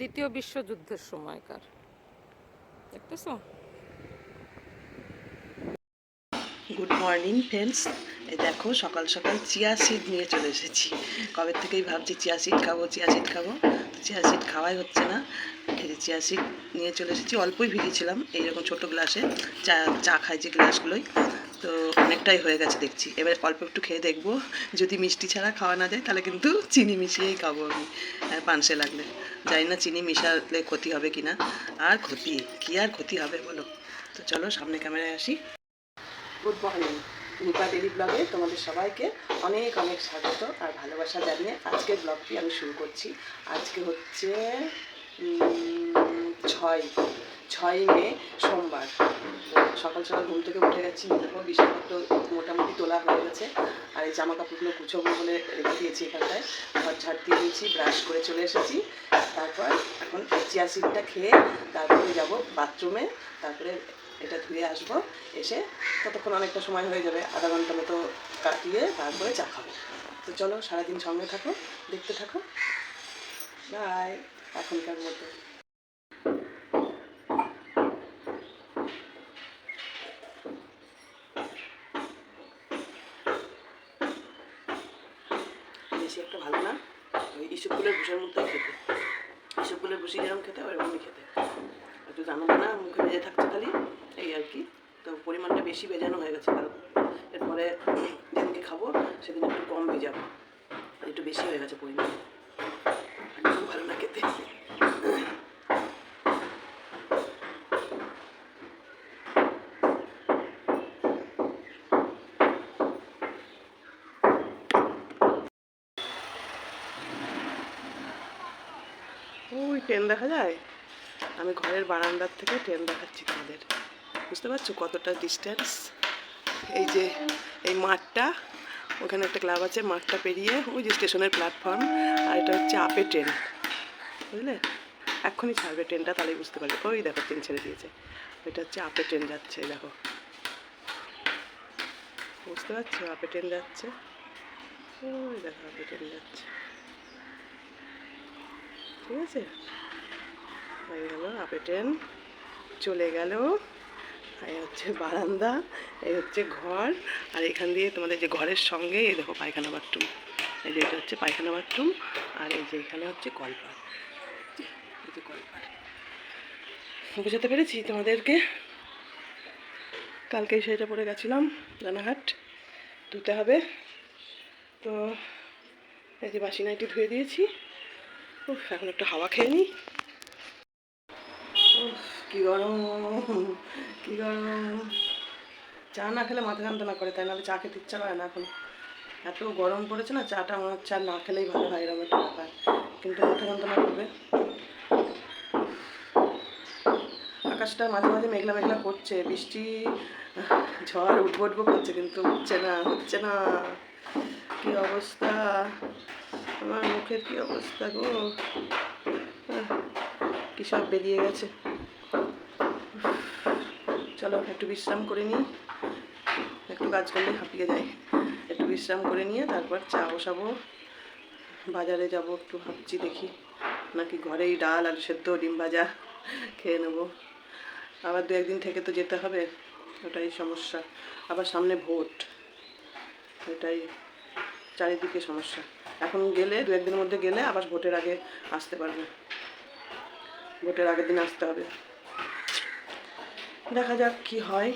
দ্বিতীয় বিশ্বযুদ্ধের সময়কার। দেখতেছো? গুড মর্নিং ফ্রেন্ডস দেখো, সকাল সকাল চিয়া সিড নিয়ে চলে এসেছি। কবে থেকেই ভাবছি চিয়া সিড খাব, চিয়া সিড খাব? চিয়া সিড খাওয়াই হচ্ছে না। এই চিয়া সিড নিয়ে চলে এসেছি, অল্পই ভিজিয়েছিলাম এইরকম ছোটো গ্লাসে চা চা খাই যে গ্লাসগুলোই তো অনেকটাই হয়ে গেছে দেখছি। এবার অল্প একটু খেয়ে দেখব। যদি মিষ্টি ছাড়া খাওয়া না যায়, তাহলে কিন্তু চিনি মিশিয়েই খাব আমি পানসে লাগলে। জানি না চিনি মিশালে ক্ষতি হবে কি না। আর ক্ষতি? কী আর ক্ষতি হবে বলো? তো চলো, সামনে ক্যামেরায় আসি। গুড মর্নিং রূপা দেবী ব্লগে তোমাদের সবাইকে অনেক অনেক স্বাগত আর ভালোবাসা জানিয়ে আজকের ব্লগটি আমি শুরু করছি। আজকে হচ্ছে ছয়। ছয় মে সোমবার। সকাল সকাল ঘুম থেকে উঠে গেছি দেখো বিছানাপত্র মোটামুটি তোলা হয়ে গেছে। আর এই জামা কাপড়গুলো গুছোবো বলে রেখে দিয়েছি এখানটায়। ঘর ঝাড় দিয়ে দিয়েছি, ব্রাশ করে চলে এসেছি। তারপর এখন চিয়া সিডটা খেয়ে তারপরে যাব বাথরুমে। তারপরে এটা ধুয়ে আসব। এসে ততক্ষণ অনেকটা সময় হয়ে যাবে, আধা ঘণ্টা মতো কাটিয়ে তারপরে চা খাব। তো চলো সারাদিন সঙ্গে থাকো, দেখতে থাকো। বাই এখনকার মতো। বেশি একটা ভালো না। ওই ইসব ফুলের ভুষার মধ্যেই খেতে। ইসব ফুলের ভুষি যেরকম খেতে ওরকমই খেতে। একটু জানো না, মুখে ভেজে থাকছে খালি, এই আর কি। তো পরিমাণটা বেশি ভেজানো হয়ে গেছে কারণ এরপরে যেদিনকে খাব, সেদিন একটু কম ভেজাবো। একটু বেশি হয়ে গেছে পরিমাণ। ভালো না খেতে ওই ট্রেন দেখা যায়? আমি ঘরের বারান্দার থেকে ট্রেন দেখাচ্ছি তোমাদের। বুঝতে পারছ কতটা ডিস্টেন্স এই যে, এই মাঠটা, ওখানে একটা ক্লাব আছে, মাঠটা পেরিয়ে ওই যে স্টেশনের প্ল্যাটফর্ম আর এটা হচ্ছে আপে ট্রেন। বুঝলে? এক্ষুনি ছাড়বে ট্রেনটা, তাহলেই বুঝতে পারবে। ওই দেখো, ট্রেন ছেড়ে দিয়েছে। এটা হচ্ছে আপে ট্রেন যাচ্ছে দেখো। বুঝতে পারছ? আপে ট্রেন যাচ্ছে। ওই দেখো আপে ট্রেন যাচ্ছে। ঠিক আছে? হয়ে গেল আপে ট্রেন চলে গেল। এই হচ্ছে বারান্দা, এই হচ্ছে ঘর। আর এখান দিয়ে তোমাদের যে ঘরের সঙ্গে এই দেখো পায়খানা বাথরুম। এই যে এটা হচ্ছে পায়খানা বাথরুম, আর এই যে এখানে হচ্ছে কলপার এই যে বোঝাতে পেরেছি তোমাদেরকে? কালকে সেটা পরে গেছিলাম, রানাঘাট। ধুতে হবে। তো এই যে বাসি নাইটি ধুয়ে দিয়েছি। এখন একটু হাওয়া খেয়ে নিই। কি গরম কি গরম। চা না খেলে মাথা যন্ত্রণা করে, তাই নাহলে চা খেতে ইচ্ছা করে না এখন। এত গরম পড়েছে না, চাটা মনে হচ্ছে আর না খেলেই ভালো হয়, এরকম একটা ব্যাপার। কিন্তু মাথা যন্ত্রণা করবে। আকাশটা মাঝে মাঝে মেঘলা মেঘলা করছে, বৃষ্টি, ঝড়, উঠবো উঠবো করছে, কিন্তু হচ্ছে না হচ্ছে না। কি অবস্থা? আমার মুখের কি অবস্থা গো? কি সব বেরিয়ে গেছে। চলো, একটু বিশ্রাম করে নিই। একটু কাজ করলে হাঁপিয়ে যায় একটু বিশ্রাম করে নিয়ে তারপর চা বসাবো। বাজারে যাব, একটু ভাবছি দেখি। নাকি ঘরেই ডাল আর সেদ্ধ ডিম ভাজা খেয়ে নেব। আবার দু একদিন থেকে তো যেতে হবে, ওটাই সমস্যা। আবার সামনে ভোট, এটাই চারিদিকে সমস্যা। এখন গেলে, দু একদিনের মধ্যে গেলে আবার ভোটের আগে আসতে পারবে। ভোটের আগের দিন আসতে হবে। দেখা যাক কি হয়।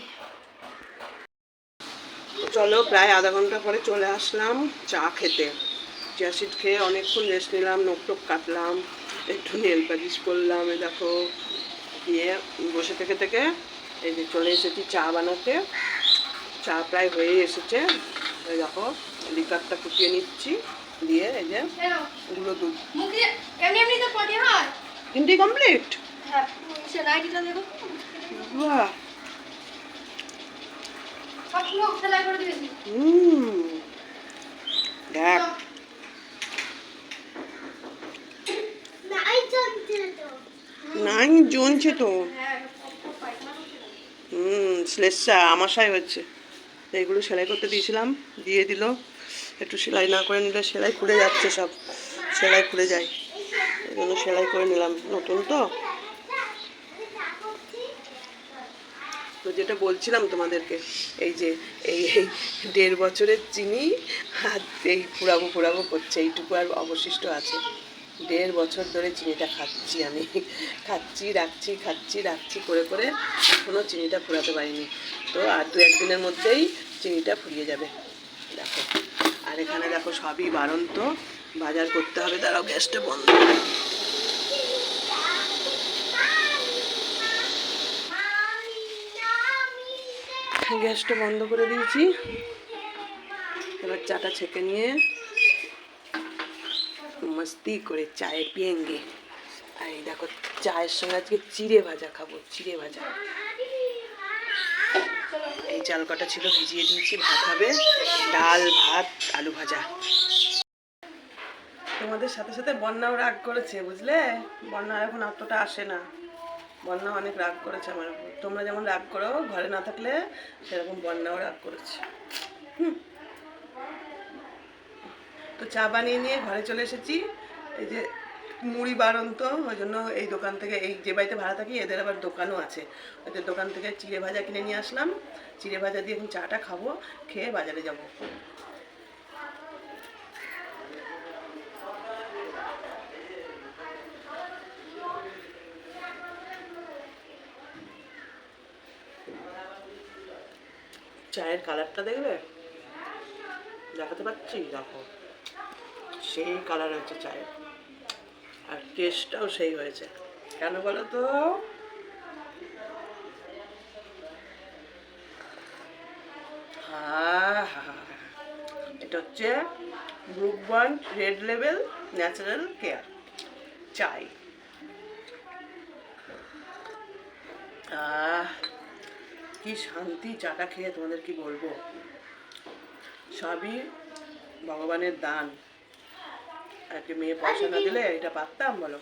চলো প্রায় আধা ঘণ্টা পরে চলে আসলাম চা খেতে। জ্যাসিড খেয়ে অনেকক্ষণ রেস্ট নিলাম নোক টোক কাটলাম একটু নেল পালিশ করলাম দেখো। দিয়ে বসে থেকে থেকে এই যে চলে এসেছি চা বানাতে। চা প্রায় হয়ে এসেছে। এই দেখো লিকারটা ফুটিয়ে নিচ্ছি। দিয়ে এই যে গুঁড়ো দুধ। এমনি এমনি তো পটি তিনটি কমপ্লিট হ্যাঁ দেখো। বাহ। হুম। দেখ। নাই জমছে তো। হুম আমাশাই হচ্ছে। তো এগুলো সেলাই করতে দিয়েছিলাম দিয়ে দিল। একটু সেলাই না করে নিলে সেলাই খুলে যাচ্ছে সব। সেলাই খুলে যায়। এই এই জন্য সেলাই করে নিলাম। নতুন তো? তো যেটা বলছিলাম তোমাদেরকে, এই যে, এই দেড় বছরের চিনি আর এই ফুরাবো ফুরাবো করছে, এইটুকু আর অবশিষ্ট আছে। দেড় বছর ধরে চিনিটা খাচ্ছি আমি। খাচ্ছি, রাখছি খাচ্ছি, রাখছি, করে করে এখনও চিনিটা ফুরাতে পারিনি। তো আর দু একদিনের মধ্যেই চিনিটা ফুরিয়ে যাবে। দেখো। আর এখানে দেখো সবই বারন্ত বাজার করতে হবে তারাও গ্যাসটা বন্ধ। গ্যাসটা বন্ধ করে দিয়েছি। এবার চাটা ছেঁকে নিয়ে মস্তি করে চায়ে পিয়েঙ্গে। আর এই দেখো, চায়ের সঙ্গে আজকে চিড়ে ভাজা খাব, চিড়ে ভাজা। এই চাল কটা ছিল, ভিজিয়ে দিয়েছি, ভাত হবে, ডাল, ভাত, আলু ভাজা। তোমাদের সাথে সাথে বন্যাও রাগ করেছে, বুঝলে? বন্যা এখন অতটা আসে না। বন্যা অনেক রাগ করেছে আমার উপর। তোমরা যেমন রাগ করো, ঘরে না থাকলে সেরকম বন্যাও রাগ করেছে। হুম। তো চা বানিয়ে নিয়ে ঘরে চলে এসেছি। এই যে মুড়ি বারন্ত ওই জন্য এই দোকান থেকে, এই যে বাড়িতে ভাড়া থাকি, এদের আবার দোকানও আছে। ওদের দোকান থেকে চিড়ে ভাজা কিনে নিয়ে আসলাম। চিড়ে ভাজা দিয়ে এখন চাটা খাব, খেয়ে বাজারে যাব। চায়ের কালারটা দেখবে দেখাতে পাচ্ছি? দেখো। সেই কালার হয়েছে চায়ের। আর টেস্টটাও সেই হয়েছে। কেন বলো তো! এটা হচ্ছে bond red level natural care চাই। আহ কি শান্তি চাটা খেয়ে তোমাদের কি বলব? সবই ভগবানের দান। আজকে মেয়ে পয়সা না দিলে এটা পারতাম বলো?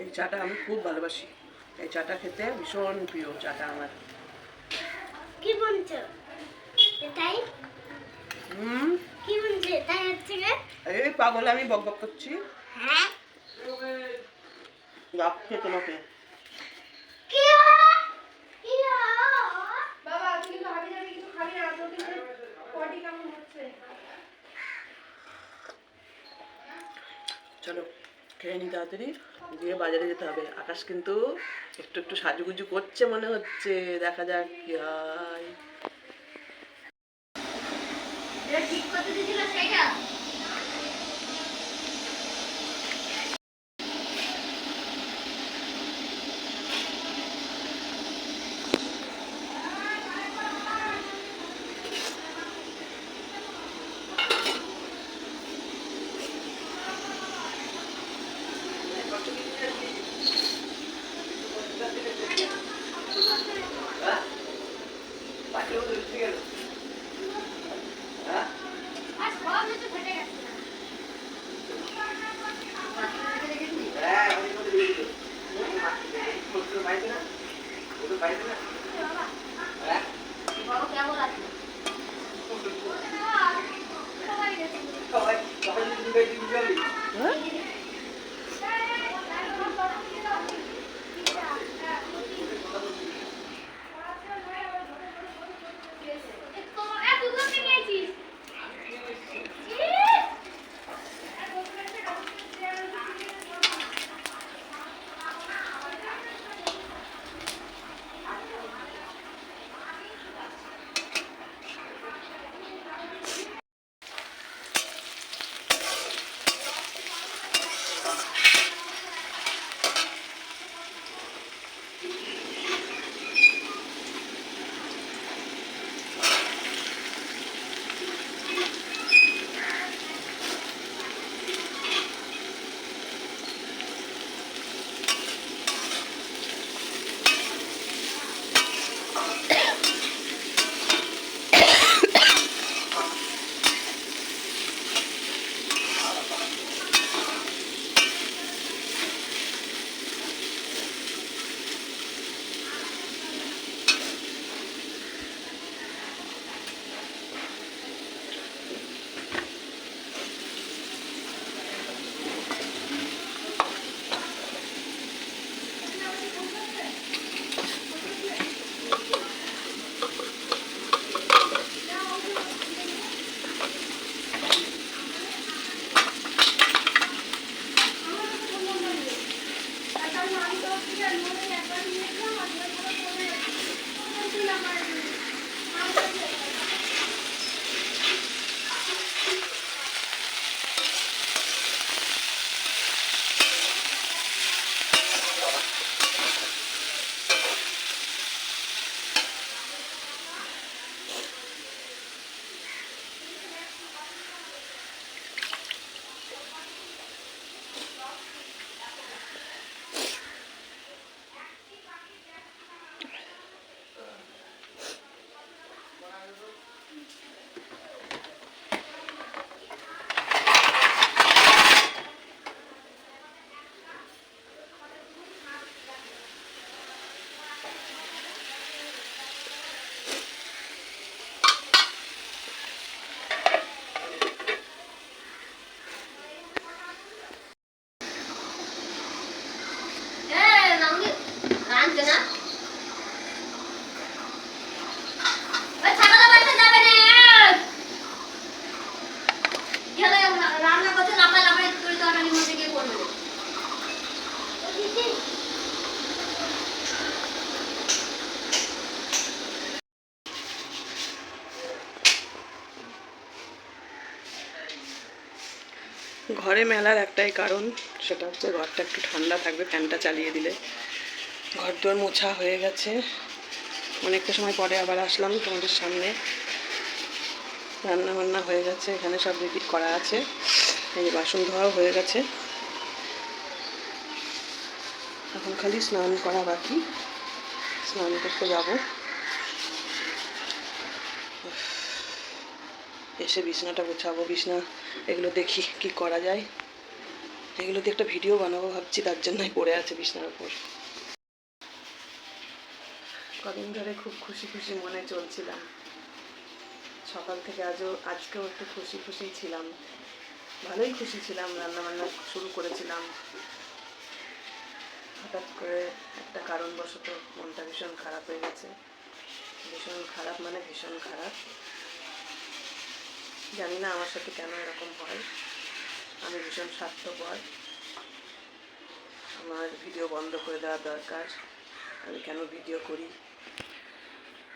এই চাটা আমি খুব ভালোবাসি। এই চাটা খেতে ভীষণ প্রিয় চাটা আমার। কি বলছো? এটাই? হুম? কি বলছো? এটাই হচ্ছে এই পাগল আমি বক বক করছি। হ্যাঁ? রাখছে তোমাকে চলো খেয়ে নি তাড়াতাড়ি দিয়ে বাজারে যেতে হবে। আকাশ কিন্তু একটু একটু সাজুগুজু করছে মনে হচ্ছে দেখা যাক কি হয়। ঘরে মেলার একটাই কারণ, সেটা হচ্ছে ঘরটা একটু ঠান্ডা থাকবে, ফ্যানটা চালিয়ে দিলে। ঘর দোর মোছা হয়ে গেছে। অনেকটা সময় পরে আবার আসলাম তোমাদের সামনে। রান্না বান্না হয়ে গেছে, এখানে সব রিপিট করা আছে। এই যে বাসন ধোয়াও হয়ে গেছে। এখন খালি স্নান করা বাকি। স্নান করতে যাব। এসে বিছনাটা গোছাবো, বিছনা, এগুলো দেখি কি করা যায়। এগুলো দিয়ে একটা ভিডিও বানাবো ভাবছি, তার জন্যই পড়ে আছে বিছনার উপর। কদিন ধরে খুব খুশি খুশি মনে চলছিলাম। সকাল থেকে আজও, আজকেও একটু খুশি খুশি ছিলাম। ভালোই খুশি ছিলাম রান্না বান্না শুরু করেছিলাম। হঠাৎ করে একটা কারণবশত মনটা ভীষণ খারাপ হয়ে গেছে। ভীষণ খারাপ মানে ভীষণ খারাপ। জানি না আমার সাথে কেন এরকম হয়। আমি ভীষণ স্বার্থপর। আমার ভিডিও বন্ধ করে দেওয়া দরকার। আমি কেন ভিডিও করি?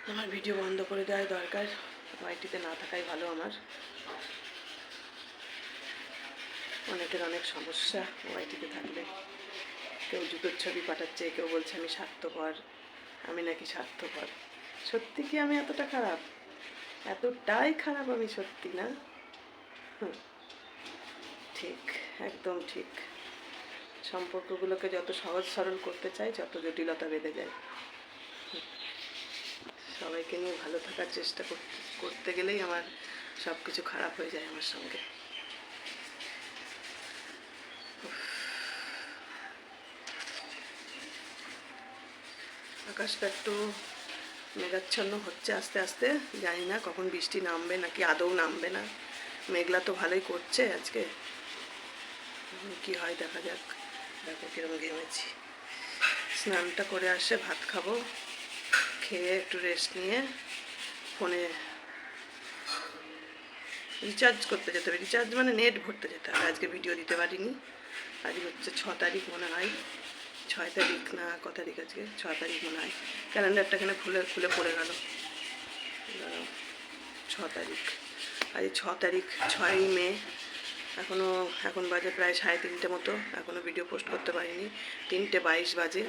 আমার ভিডিও বন্ধ করে দেওয়াই দরকার। ওয়াইটিতে না থাকাই ভালো আমার। অনেকের অনেক সমস্যা ওয়াইটিতে থাকলে। কেউ জুতোর ছবি পাঠাচ্ছে, কেউ বলছে আমি স্বার্থপর। আমি নাকি স্বার্থপর। সত্যি কি আমি এতটা খারাপ? এতটাই খারাপ আমি সত্যি না। ঠিক, একদম ঠিক। সম্পর্কগুলোকে যত সহজ সরল করতে চাই, যত জটিলতা বেঁধে যায়। সবাইকে নিয়ে ভালো থাকার চেষ্টা করতে গেলেই আমার সব কিছু খারাপ হয়ে যায় আমার সঙ্গে। আকাশটা একটু মেঘাচ্ছন্ন হচ্ছে আস্তে আস্তে, জানি না কখন বৃষ্টি নামবে নাকি আদৌ নামবে না। মেঘলা তো ভালোই করছে আজকে। কি হয় দেখা যাক। দেখো কিরম ঘেমেছি। স্নানটা করে আসে, ভাত খাব। খেয়ে একটু রেস্ট নিয়ে ফোনে রিচার্জ করতে যেতে হবে। রিচার্জ মানে নেট ভরতে যেতে হবে। আজকে ভিডিও দিতে পারিনি। আজকে হচ্ছে ছ তারিখ মনে হয়। ছয় তারিখ না ক তারিখ আজকে? ছয় তারিখ মনে হয়। ক্যালেন্ডারটা এখানে খুলে খুলে পড়ে গেল। ছ তারিখ। আজ ছ তারিখ, ছয়ই মে। এখনও এখন বাজে প্রায় সাড়ে তিনটে মতো। এখনও ভিডিও পোস্ট করতে পারিনি। তিনটে বাইশ বাজে।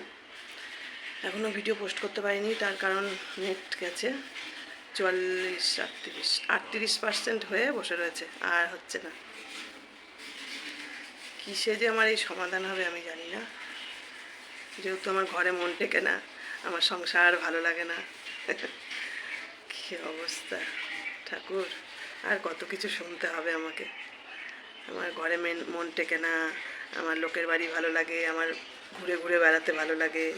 এখনও ভিডিও পোস্ট করতে পারিনি। তার কারণ নেট গেছে। চুয়াল্লিশ, আটত্রিশ আটত্রিশ পার্সেন্ট হয়ে বসে রয়েছে। আর হচ্ছে না। কিসে যে আমার এই সমাধান হবে আমি জানি না। যেহেতু আমার ঘরে মন টেকে না, আমার সংসার ভালো লাগে না। কী অবস্থা? ঠাকুর, আর কত কিছু শুনতে হবে আমাকে। আমার ঘরে মেন, মন টেকে না, আমার লোকের বাড়ি ভালো লাগে, আমার ঘুরে ঘুরে বেড়াতে ভালো লাগে।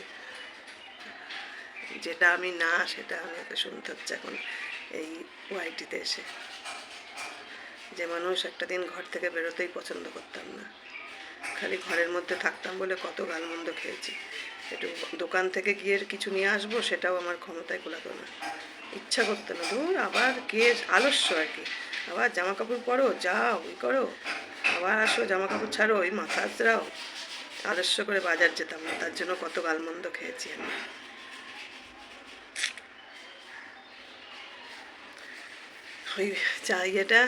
যেটা আমি না, সেটা আমাকে শুনতে হচ্ছে এখন এই ওয়াইটিতে এসে। যে মানুষ একটা দিন ঘর থেকে বেরোতেই পছন্দ করতাম না। খালি ঘরের মধ্যে থাকতাম বলে কত গালমন্দ খেয়েছি। একটু দোকান থেকে গিয়ে কিছু নিয়ে আসব, সেটাও আমার ক্ষমতায় কোলাতো না। ইচ্ছা করতো না। দূর আবার কে আলস্য আর কি। আবার জামা কাপড় পরো, যাও ওই করো। আবার আসো জামা কাপড় ছাড়ো ওই মাথা আঁচড়াও। আলস্য করে বাজার যেতাম না, তার জন্য কত গালমন্দ খেয়েছি আমি। ওই চা ইয়েটা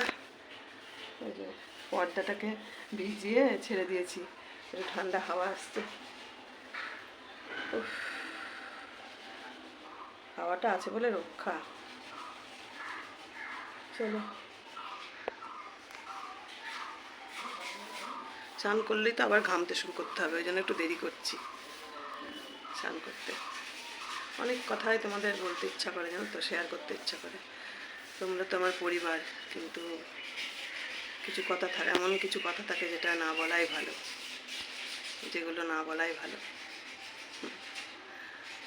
ওই যে পর্দাটাকে ভিজিয়ে ছেড়ে দিয়েছি। একটু ঠান্ডা হাওয়া আসছে। হাওয়াটা আছে বলে রক্ষা। চলো। স্নান করলেই তো আবার ঘামতে শুরু করতে হবে, ওই জন্য একটু দেরি করছি স্নান করতে। অনেক কথাই তোমাদের বলতে ইচ্ছা করে, জানো তো? শেয়ার করতে ইচ্ছা করে। তোমরা তো আমার পরিবার, কিন্তু কিছু কথা থাকে, এমন কিছু কথা থাকে যেটা না বলাই ভালো। যেগুলো না বলাই ভালো।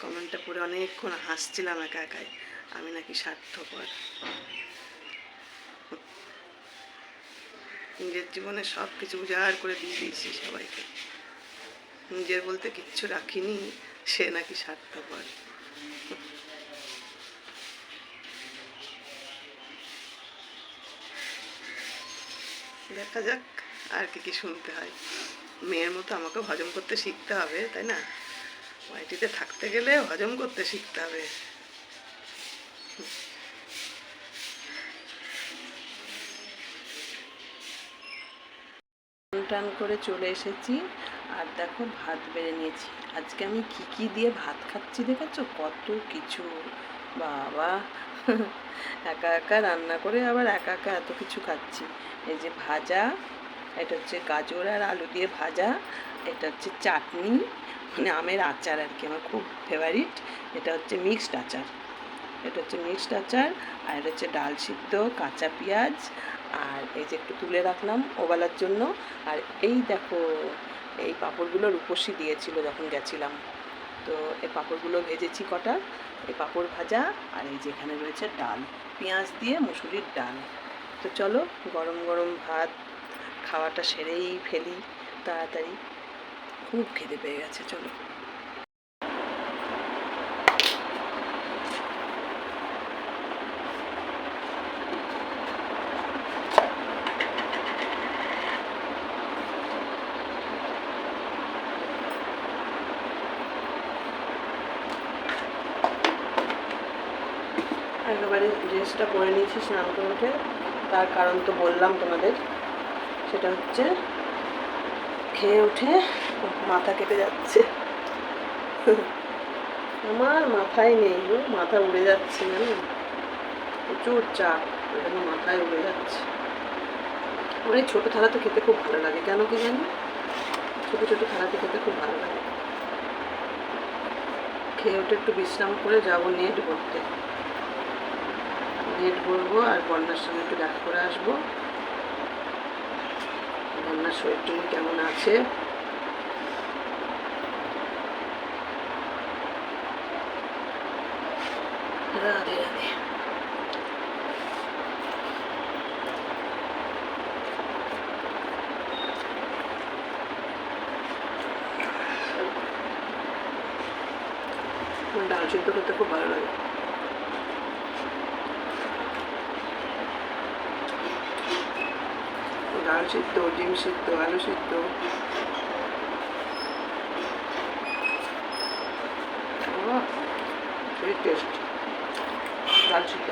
কমেন্টটা পড়ে অনেকক্ষণ হাসছিলাম একা একাই। আমি নাকি স্বার্থপর। নিজের জীবনে সব কিছু উজাড় করে দিয়ে দিয়েছি সবাইকে। নিজের বলতে কিচ্ছু রাখিনি, সে নাকি স্বার্থপর। দেখা যাক আর কি কি শুনতে হয়। মেয়ের মতো আমাকে হজম করতে শিখতে হবে, তাই না? ওয়াইটিতে থাকতে গেলে হজম করতে শিখতে হবে। টান করে চলে এসেছি, আর দেখো ভাত বেড়ে নিয়েছি। আজকে আমি কি কি দিয়ে ভাত খাচ্ছি দেখেছ? কত কিছু, বাবা। একা একা রান্না করে আবার একা একা এত কিছু খাচ্ছি। এই যে ভাজা, এটা হচ্ছে গাজর আর আলু দিয়ে ভাজা, এটা হচ্ছে চাটনি মানে আমের আচার আর কি, আমার খুব ফেভারিট এটা হচ্ছে মিক্সড আচার। এটা হচ্ছে মিক্সড আচার, আর এটা হচ্ছে ডাল সিদ্ধ, কাঁচা পেঁয়াজ, আর এই যে একটু তুলে রাখলাম ওবেলার জন্য। আর এই দেখো, এই পাঁপড়গুলো রূপসী দিয়েছিল যখন গেছিলাম। তো এই পাঁপড়গুলো ভেজেছি কটা? এই পাঁপড় ভাজা আর এই যেখানে রয়েছে ডাল। পেঁয়াজ দিয়ে মুসুরির ডাল। তো চলো গরম গরম ভাত খাওয়াটা সেরেই ফেলি, তাড়াতাড়ি। খুব খিদে পেয়ে গেছে, চলো একেবারে ড্রেসটা পরে নিয়েছি স্নান করে উঠে তার কারণ তো বললাম তোমাদের। সেটা হচ্ছে, খেয়ে উঠে মাথা কেটে যাচ্ছে। আমার মাথায় নেই গো, মাথা উড়ে যাচ্ছে জানো? প্রচুর চাপ ওই মাথায় উড়ে যাচ্ছে। এই ছোটো থালাতে খেতে খুব ভালো লাগে, কেন কি জানি? ছোটো ছোটো থালাতে খেতে খুব ভালো লাগে। খেয়ে উঠে একটু বিশ্রাম করে যাব নেট ভরতে। নেট বলব আর বন্যার সঙ্গে একটু দেখা করে আসব। বন্যার শরীর টরীর কেমন আছে? রাধে রাধে আমার ডাল সিদ্ধ করতে খুব ভালো লাগে ডাল সিদ্ধ ডিম সিদ্ধ, আলু সিদ্ধ। টেস্ট ডাল সিদ্ধ।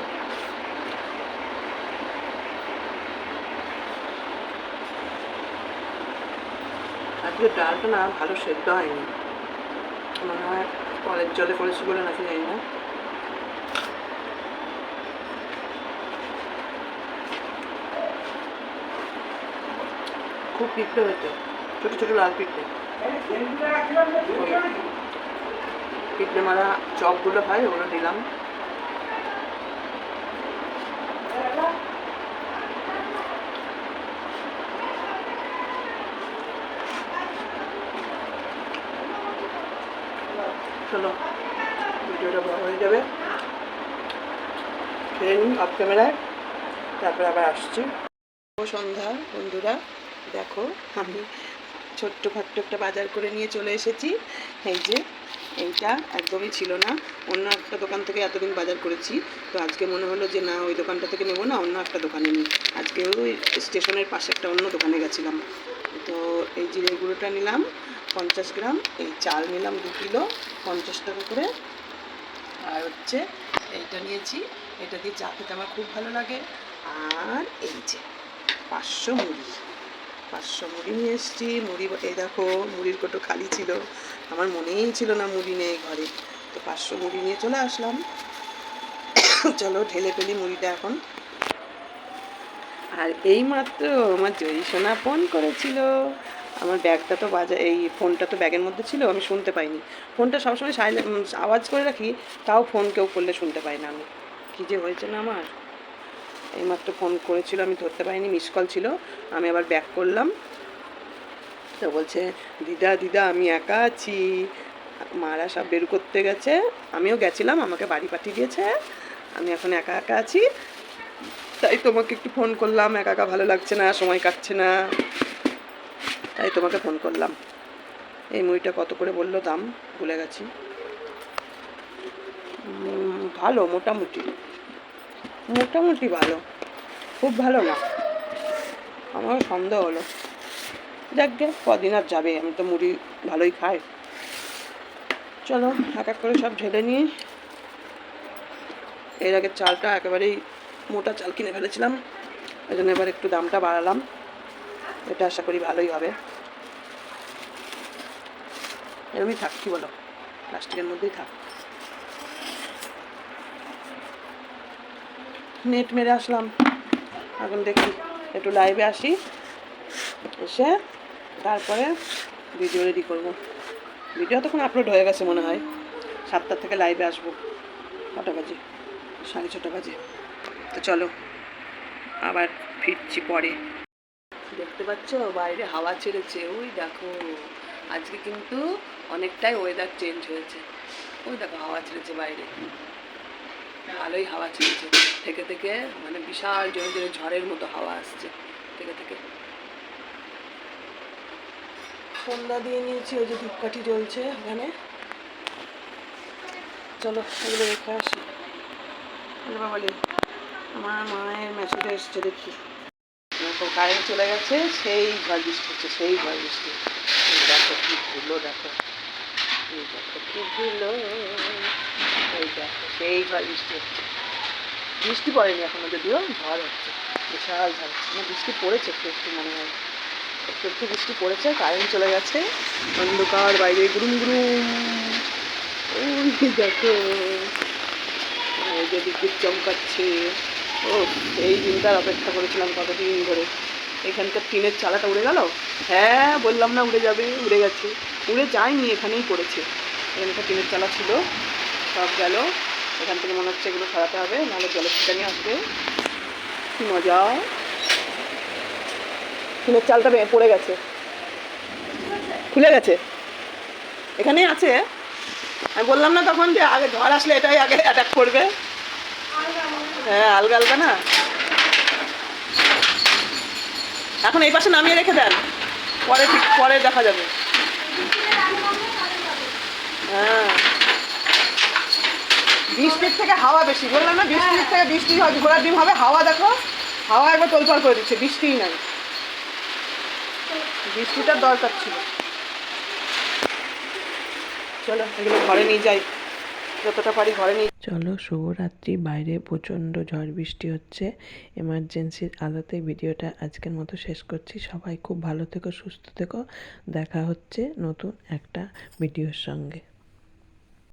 আজকে ডালটা না ভালো সেদ্ধ হয়নি। মনে হয় কলের জলে করেছি বলে নাকি জানি না। খুব পিঁপড়ে হয়েছে, ছোটো ছোটো লাল পিঁপড়ে। পিঁপড়ে মারা চপগুলো হয়, ওগুলো দিলাম। চলো, ভিডিওটা হয়ে যাবে। ক্যামেরায় তারপরে আবার আসছি। সন্ধ্যা, বন্ধুরা। দেখো, আমি ছোট্ট খাট্ট একটা বাজার করে নিয়ে চলে এসেছি। এই যে, এইটা একদমই ছিল না। অন্য একটা দোকান থেকে এতদিন বাজার করেছি। তো আজকে মনে হলো যে, না, ওই দোকানটা থেকে নেব না, অন্য একটা দোকানে নিই। আজকে ওই স্টেশনের পাশে একটা অন্য দোকানে গেছিলাম। তো এই জিরে গুঁড়োটা নিলাম, পঞ্চাশ গ্রাম। এই চাল নিলাম দু কিলো, পঞ্চাশ টাকা করে। আর হচ্ছে এইটা নিয়েছি। এটা দিয়ে চা খেতে আমার খুব ভালো লাগে। আর এই যে, পাঁচশো মুড়ি। পাঁচশো মুড়ি নিয়ে এসেছি। মুড়ি, এই দেখো, মুড়ির কোটো খালি ছিল। আমার মনেই ছিল না মুড়ি নেই ঘরে। তো পাঁচশো মুড়ি নিয়ে চলে আসলাম। চলো, ঢেলে ফেলি মুড়িটা এখন। আর এই মাত্র আমার জয়ী সোনা ফোন করেছিল। আমার ব্যাগটা তো বাজা, এই ফোনটা তো ব্যাগের মধ্যে ছিল, আমি শুনতে পাইনি। ফোনটা সবসময় সাইলেন্ট আওয়াজ করে রাখি, তাও ফোন কেউ করলে শুনতে পাই না আমি। কী যে হয়েছে না আমার? এইমাত্র ফোন করেছিল, আমি ধরতে পারিনি মিস কল ছিল, আমি আবার ব্যাক করলাম। তো বলছে, দিদা দিদা, আমি একা আছি, মারা সব বের করতে গেছে, আমিও গেছিলাম, আমাকে বাড়ি পাঠিয়ে দিয়েছে, আমি এখন একা একা আছি, তাই তোমাকে একটু ফোন করলাম, একা একা ভালো লাগছে না, সময় কাটছে না। তাই তোমাকে ফোন করলাম। এই মুড়িটা কত করে বলল দাম, ভুলে গেছি। ভালো, মোটামুটি। মোটামুটি ভালো। খুব ভালো না। আমার সন্দেহ হলো। দেখ গে, কদিন আর যাবে? আমি তো মুড়ি ভালোই খাই। চলো, এক এক করে সব ঢেলে নিই। এর আগে চালটা একেবারেই মোটা চাল কিনে ফেলেছিলাম। ওই জন্য এবার একটু দামটা বাড়ালাম। এটা আশা করি ভালোই হবে। এরমই থাক, কি বলো? প্লাস্টিকের মধ্যেই থাক। নেট মেরে আসলাম। এখন দেখি, একটু লাইভে আসি। এসে তারপরে ভিডিও রেডি করব। ভিডিও তখন আপলোড হয়ে গেছে মনে হয়। সাতটার থেকে লাইভে আসব। কটা বাজে? সাড়ে ছটা বাজে। তো চলো, আবার ফিরছি পরে। দেখতে পাচ্ছ, বাইরে হাওয়া ছেড়েছে। ওই দেখো, আজকে কিন্তু অনেকটাই ওয়েদার চেঞ্জ হয়েছে। ওই দেখো, হাওয়া ছেড়েছে বাইরে। ভালোই হাওয়া ছেড়েছে থেকে থেকে মানে বিশাল জোরে জোরে ঝড়ের মতো হাওয়া আসছে। থেকে থেকে। সন্ধ্যা দিয়ে নিয়েছি, ওই যে ধূপকাঠি জ্বলছে ওখানে চলো, এগুলো রেখে আসি। বলে আমার মায়ের মেসেজ এসছে, দেখি। কারেন্ট চলে গেছে, সেই ঝড় বৃষ্টি হচ্ছে, সেই ঝড় বৃষ্টি। দেখো কি ধুলো, দেখো। এই দেখো কি ধুলো। এই দেখো সেই ঝড় বৃষ্টি হচ্ছে। বৃষ্টি পড়েনি এখনও যদিও, ঝড় হচ্ছে। বিশাল ঝড়। হচ্ছে না বৃষ্টি পড়েছে, একটু একটু মনে হয়। একটু একটু বৃষ্টি পড়েছে, কারেন্ট চলে গেছে। অন্ধকার, বাইরে গুরুম গুরুম। ওই দেখো। যে বিদ্যুৎ চমকাচ্ছে। ও এই দিনটার অপেক্ষা করেছিলাম কতদিন ধরে। এখানকার টিনের চালাটা উড়ে গেল? হ্যাঁ বললাম না উড়ে যাবে, উড়ে গেছে। উড়ে যায়নি, এখানেই পড়েছে। এখানকার টিনের চালা ছিল। সব গেল। এখান থেকে মনে হচ্ছে এগুলো সরাতে হবে, নাহলে জলের ছিটানি আসবে। কি মজা। টিনের চালটা পড়ে গেছে। খুলে গেছে। এখানেই আছে। আমি বললাম না তখন যে আগে ঝড় আসলে এটাই আগে অ্যাটাক করবে। হ্যাঁ আলগা আলগা না। এখন এই পাশে নামিয়ে রেখে দেন। পরে পরে দেখা যাবে। হ্যাঁ। বৃষ্টির থেকে হাওয়া বেশি, বললাম না বৃষ্টির থেকে বৃষ্টি হয় ঘোড়ার ডিম হবে, হাওয়া দেখো, হাওয়া একবার তোলপাড় করে দিচ্ছে, বৃষ্টিই নাই। বৃষ্টিটার দরকার ছিল। চলো, এগুলো ঘরে নিয়ে যাই, যতটা পারি ঘরে নিয়ে চলো, শুভরাত্রি, বাইরে প্রচণ্ড ঝড় বৃষ্টি হচ্ছে এমার্জেন্সির আলোতে ভিডিওটা আজকের মতো শেষ করছি। সবাই খুব ভালো থেকো, সুস্থ থেকো, দেখা হচ্ছে নতুন একটা ভিডিওর সঙ্গে।